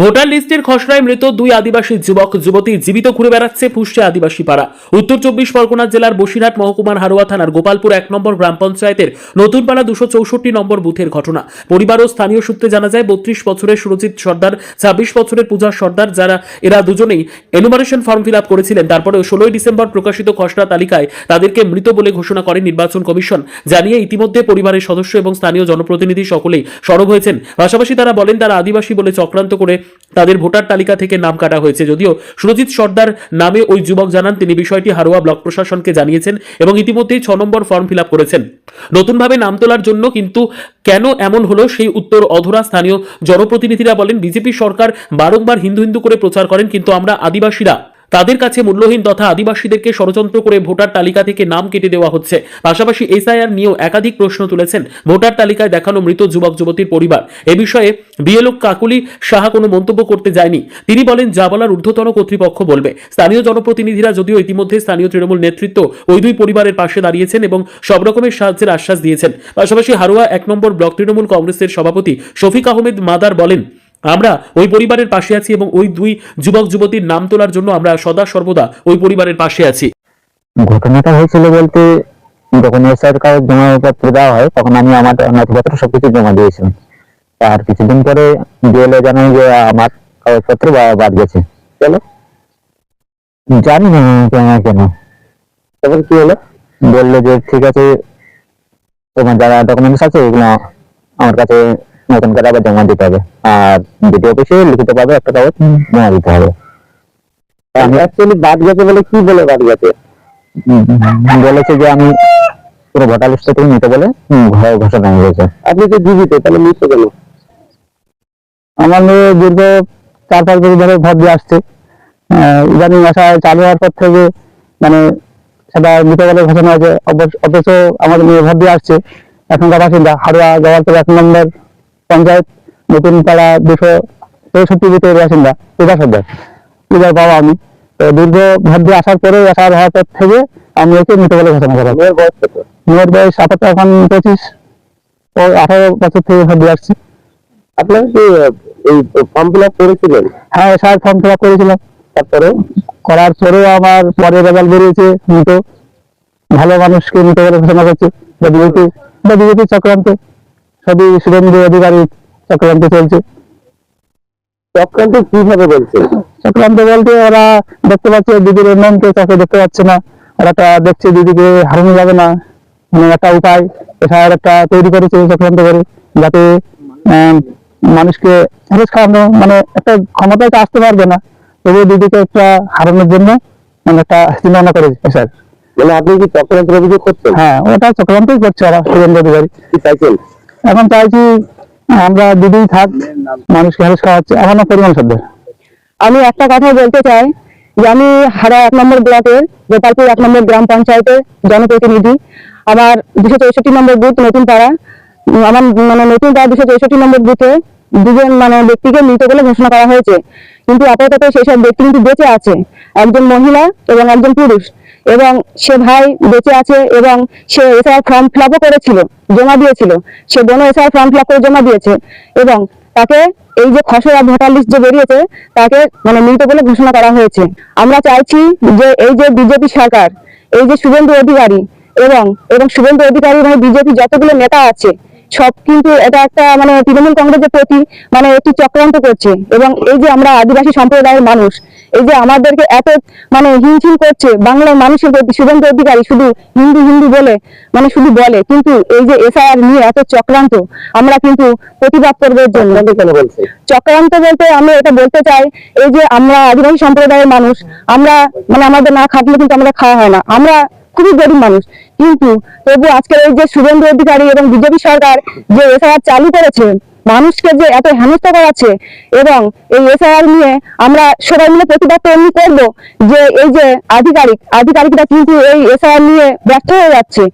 Voter লিস্টের খসড়ায় মৃত দুই আদিবাসী যুবক, যুবতী জীবিত ঘুরে বেড়াচ্ছে ফুসছে আদিবাসী পাড়া। উত্তর চব্বিশ পরগনা জেলার বসিরহাট মহকুমার হারোয়া থানার গোপালপুর এক নম্বর গ্রাম পঞ্চায়েতের নতুন পাড়া দুশো চৌষট্টি নম্বর বুথের ঘটনা। পরিবার ও স্থানীয় সূত্রে জানা যায়, বত্রিশ বছরের সুরজিৎ সর্দার, ছাব্বিশ বছরের পূজা সর্দার, যারা, এরা দুজনেই এনুমারেশন ফর্ম ফিল আপ করেছিলেন। তারপরে ষোলোই ডিসেম্বর প্রকাশিত খসড়া তালিকায় তাদেরকে মৃত বলে ঘোষণা করে নির্বাচন কমিশন। জানিয়ে ইতিমধ্যে পরিবারের সদস্য এবং স্থানীয় জনপ্রতিনিধি সকলেই সরব হয়েছেন। পাশাপাশি তারা বলেন, তারা আদিবাসী বলে চক্রান্ত করে তাদের ভোটার তালিকা থেকে নাম কাটা হয়েছে। যদিও সুরজিৎ সর্দার নামে ওই যুবক জানান, তিনি বিষয়টি হারোয়া ব্লক প্রশাসনকে জানিয়েছেন এবং ইতিমধ্যেই ছ নম্বর ফর্ম ফিল করেছেন। নতুনভাবে নাম তোলার জন্য কিন্তু কেন এমন হলো সেই উত্তর অধরা স্থানীয় জনপ্রতিনিধিরা বলেন, বিজেপি সরকার বারংবার হিন্দু হিন্দু করে প্রচার করেন, কিন্তু আমরা আদিবাসীরা তাদের কাছে মূল্যহীন তথা আদিবাসীদেরকে ষড়যন্ত্র করে ভোটার তালিকা থেকে নাম কেটে দেওয়া হচ্ছে। পাশাপাশি এসআইআর নিয়েও একাধিক প্রশ্ন তুলেছেন। ভোটার তালিকায় দেখানো মৃত যুবক যুবতীর পরিবার। এ বিষয়ে বিএলও কাকুলি সাহা কোনো মন্তব্য করতে যায়নি। তিনি বলেন, যা বলার ঊর্ধ্বতন কর্তৃপক্ষ বলবে। স্থানীয় জনপ্রতিনিধিরা যদিও ইতিমধ্যে স্থানীয় তৃণমূল নেতৃত্ব ওই দুই পরিবারের পাশে দাঁড়িয়েছেন এবং সব রকমের সাহায্যের আশ্বাস দিয়েছেন। পাশাপাশি হারোয়া এক নম্বর ব্লক তৃণমূল কংগ্রেসের সভাপতি শফিক আহমেদ মাদার বলেন আমরা ওই পরিবারের পাশে আছি এবং ওই দুই যুবক যুবতীর নাম তোলার জন্য আমরা সদা সর্বদা ওই পরিবারের পাশে আছি। ঘটনাটা হয়েছিল বলতে যখন এসআইয়ের জমাপত্র দেওয়া হয়, তখন আমি আমার নথিপত্র সবকিছু জমা দিয়েছিলাম। আর কিছুদিন পরে বিএলও জানাই যে আমার কাগজপত্র বাদ গেছে। চলো জানি না কেন কেন। তারপর কি হলো? বলল যে ঠিক আছে, তোমার যারা ডকুমেন্টস আছে, এগুলো আমার কাছে নতুন করে আবার জমা দিতে হবে। আর বিডিও অফিসে লিখিত পাবে একটা কাগজ জমা দিতে হবে। আমি অ্যাকচুয়ালি বাদ গেছে বলে কি বলে বাদ গেছে? বলেছে যে আমি পুরো ভোটার লিস্ট থেকে নিতে বলে উম, ঘ- ঘোষণা হয়েছে আপনি তো জীবিত তাহলে মৃত্যু কেন? আমার মেয়ে দীর্ঘ চার পাঁচ বছর ধরে ভোট দিয়ে আসছে। ইদানিং আসা চালু হওয়ার পর থেকে মানে সেটা মৃত বলে ঘোষণা হয়েছে। অথচ আমাদের মেয়ে ভোট দিয়ে আসছে। এখনকার বাসিন্দা হাড়ুয়া গোয়ালপুর এক নম্বর পঞ্চায়েত নতুন পাড়া দুশো চৌষট্টি বুথের বাসিন্দা পূজা সর্দার পূজার বাবা আমি। তো দীর্ঘ ভোট দিয়ে আসার পরে আসার হওয়ার পর থেকে আমি একে মৃত বলে ঘোষণা করা মেয়ের বয়স আপাতত এখন পঁচিশ। ও আঠারো বছর থেকে ভোট দিয়ে আসছি। আপনার কি এই ফর্ম ফিল আপ করেছিলেন? হ্যাঁ স্যার ফর্ম ফিল আপ করেছিলাম। তারপরে? করার পরেও আমার পরে রেজাল্ট বেরিয়েছে মৃত। ভালো মানুষকে মৃত বলে ঘোষণা করছে। বা বিজেপি বা বিজেপি চক্রান্ত। সবই সুরেন্দ্র অধিকারী চক্রান্ত চলছে। চক্রান্ত কীভাবে বলছে? চক্রান্ত বলতে ওরা দেখতে পাচ্ছে দিদির উন্নয়নকে চোখে দেখতে পাচ্ছে না। ওরা একটা দেখছে দিদিকে হারানো যাবে না। মানে একটা উপায় এটা একটা তৈরি করেছে চক্রান্ত করে যাতে মানুষকে হেরেস খাওয়ানো মানে একটা ক্ষমতায় তো আসতে পারবে না। তবুও দিদিকে একটা হারানোর জন্য মানে একটা চিন্তা ভাবনা করেছে স্যার মানে আপনি কি চক্রান্তের অভিযোগ করছেন? হ্যাঁ ওটা চক্রান্তই করছে ওরা সুরেন্দ্র অধিকারী। চাইছেন এখন চাইছি আমরা দিদি থাক, মানুষকে হেরেস খাওয়াচ্ছে আমার নাম পরিমাণ সর্দার আমি একটা কথা বলতে চাই, যে আমি হারা এক নম্বর ব্লকের, গোপালপুর এক নম্বর গ্রাম পঞ্চায়েতের জনপ্রতিনিধি। আমার দুশো চৌষট্টি নম্বর বুথ নতুন পাড়া। আমার মানে নতুন পাড়া দুশো চৌষট্টি নম্বর বুথে দুজন মানে ব্যক্তিকে মৃত বলে ঘোষণা করা হয়েছে। কিন্তু আপাতত সেই সব ব্যক্তি কিন্তু বেঁচে আছে। একজন মহিলা এবং একজন পুরুষ। এবং সে ভাই বেঁচে আছে এবং সে এছাড়া ফর্ম ফিল করেছিল, জমা দিয়েছিল। সে বোনও এছাড়া ফর্ম ফিল করে জমা দিয়েছে এবং তাকে এই যে খসড়া ভোটার লিস্ট যে বেরিয়েছে, তাকে মানে মৃত বলে ঘোষণা করা হয়েছে। আমরা চাইছি যে এই যে বিজেপি সরকার, এই যে শুভেন্দু অধিকারী এবং এবং শুভেন্দু অধিকারী মানে বিজেপি যতগুলো নেতা আছে, সব কিন্তু এটা একটা মানে তৃণমূল কংগ্রেসের প্রতি মানে একটি চক্রান্ত করছে এবং এই যে আমরা আদিবাসী সম্প্রদায়ের মানুষ এই যে আমাদেরকে এত মানে হিমশিম করছে বাংলার মানুষের প্রতি শুভেন্দু অধিকারী শুধু হিন্দু হিন্দু বলে মানে শুধু বলে কিন্তু এই যে এসআইআর নিয়ে এত চক্রান্ত আমরা কিন্তু প্রতিবাদ করব জন্য। চক্রান্ত বলতে আমি এটা বলতে চাই এই যে আমরা আদিবাসী সম্প্রদায়ের মানুষ আমরা মানে আমাদের না খাটলে কিন্তু আমরা খাওয়া হয় না। আমরা খুবই গরিব মানুষ কিন্তু তবু আজকের এই যে শুভেন্দু অধিকারী এবং বিজেপি সরকার যে এসআইআর চালু করেছে মানুষকে যে এত হেনস্থা করাচ্ছে এবং এই এসআইআর নিয়ে আমরা সবাই মিলে প্রতিবাদ এমনি করব যে এই যে আধিকারিক, আধিকারিকরা কিন্তু এই এসআইআর নিয়ে ব্যর্থ হয়ে যাচ্ছে।